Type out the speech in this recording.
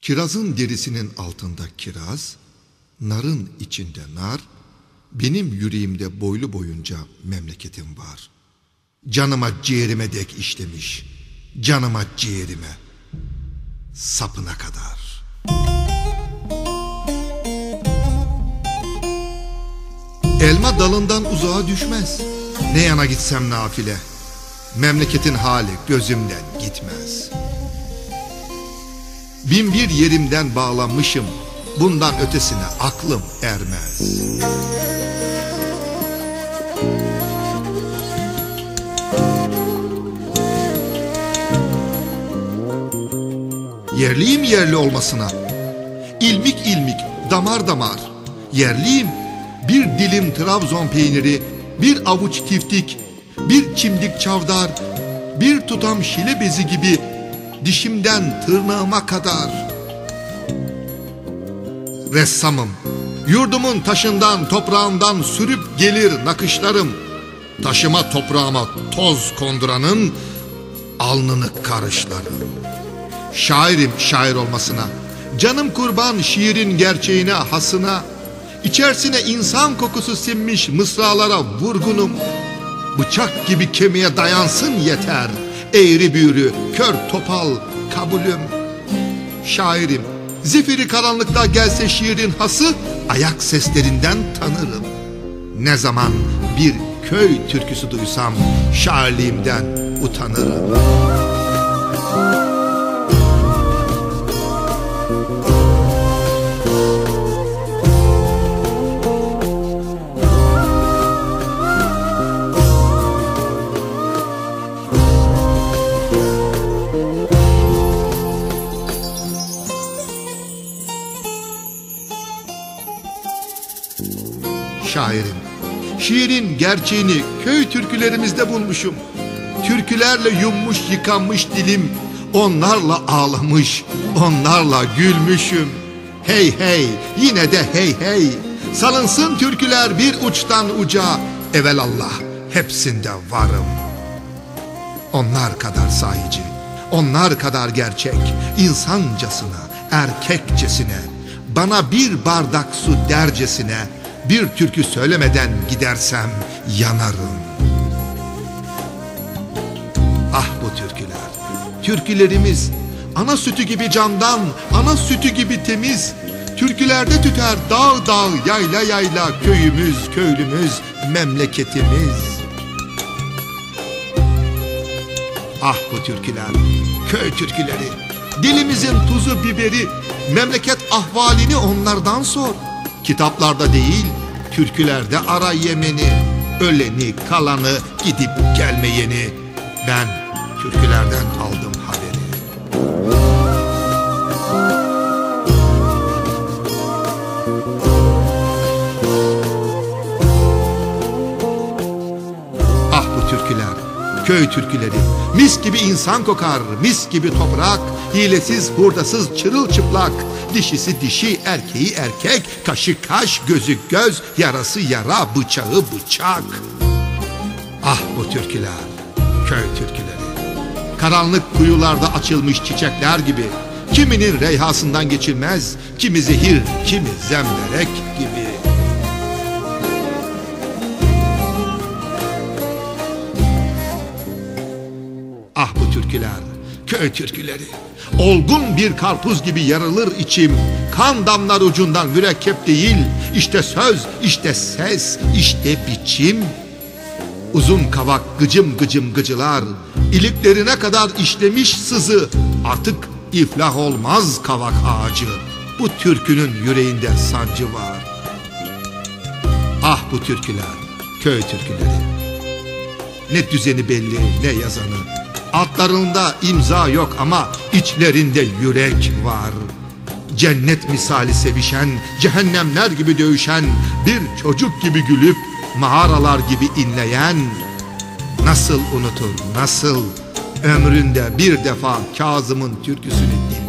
Kirazın derisinin altında kiraz, narın içinde nar, benim yüreğimde boylu boyunca memleketim var. Canıma ciğerime dek işlemiş, canıma ciğerime, sapına kadar. Elma dalından uzağa düşmez, ne yana gitsem nafile, memleketin hali gözümden gitmez.'' Bin bir yerimden bağlanmışım. Bundan ötesine aklım ermez. Yerliyim yerli olmasına. İlmik ilmik damar damar. Yerliyim. Bir dilim Trabzon peyniri Bir avuç tiftik Bir çimdik çavdar Bir tutam şile bezi gibi dişimden tırnağıma kadar. Ressamım, yurdumun taşından toprağından sürüp gelir nakışlarım. Taşıma toprağıma toz konduranın alnını karışlarım. Şairim şair olmasına, canım kurban şiirin gerçeğine hasına, içerisine insan kokusu sinmiş mısralara vurgunum. Bıçak gibi kemiğe dayansın yeter.'' Eğri büğrü, kör topal kabulüm Şairim, zifiri karanlıkta gelse şiirin hası Ayak seslerinden tanırım. Ne zaman bir köy türküsü duysam Şairliğimden utanırım şairim. Şiirin gerçeğini köy türkülerimizde bulmuşum. Türkülerle yummuş yıkanmış dilim, onlarla ağlamış, onlarla gülmüşüm. Hey hey, yine de hey hey, salınsın türküler bir uçtan uca, evelallah hepsinde varım. Onlar kadar sahici, onlar kadar gerçek, insancasına, erkekçesine, bana bir bardak su dercesine, bir türkü söylemeden gidersem yanarım. Ah bu türküler, türkülerimiz ana sütü gibi candan, ana sütü gibi temiz. Türkülerde tüter dağ dağ, yayla yayla, köyümüz, köylümüz, memleketimiz. Ah bu türküler, köy türküleri, dilimizin tuzu biberi, memleket ahvalini onlardan sor. Kitaplarda değil, türkülerde ara yemeni, öleni, kalanı, gidip gelmeyeni. Ben türkülerden aldım haberi. Ah köy türküleri, mis gibi insan kokar, mis gibi toprak, hilesiz, hurdasız, çırılçıplak, Dişisi dişi, erkeği erkek, kaşı kaş, gözü göz, yarası yara, bıçağı bıçak. Ah bu türküler, köy türküleri. Karanlık kuyularda açılmış çiçekler gibi. Kiminin reyhasından geçilmez, kimi zehir, kimi zemberek gibi. Türküler, köy türküleri. Olgun bir karpuz gibi yarılır içim. Kan damlar ucundan mürekkep değil. İşte söz, işte ses, işte biçim. Uzun kavak gıcım gıcım gıcılar. İliklerine kadar işlemiş sızı. Artık iflah olmaz kavak ağacı. Bu türkünün yüreğinde sancı var. Ah bu türküler, köy türküleri. Ne düzeni belli, ne yazanı. Altlarında imza yok ama içlerinde yürek var. Cennet misali sevişen, cehennemler gibi dövüşen, bir çocuk gibi gülüp mağaralar gibi inleyen, nasıl unutur, nasıl ömründe bir defa Kazım'ın türküsünü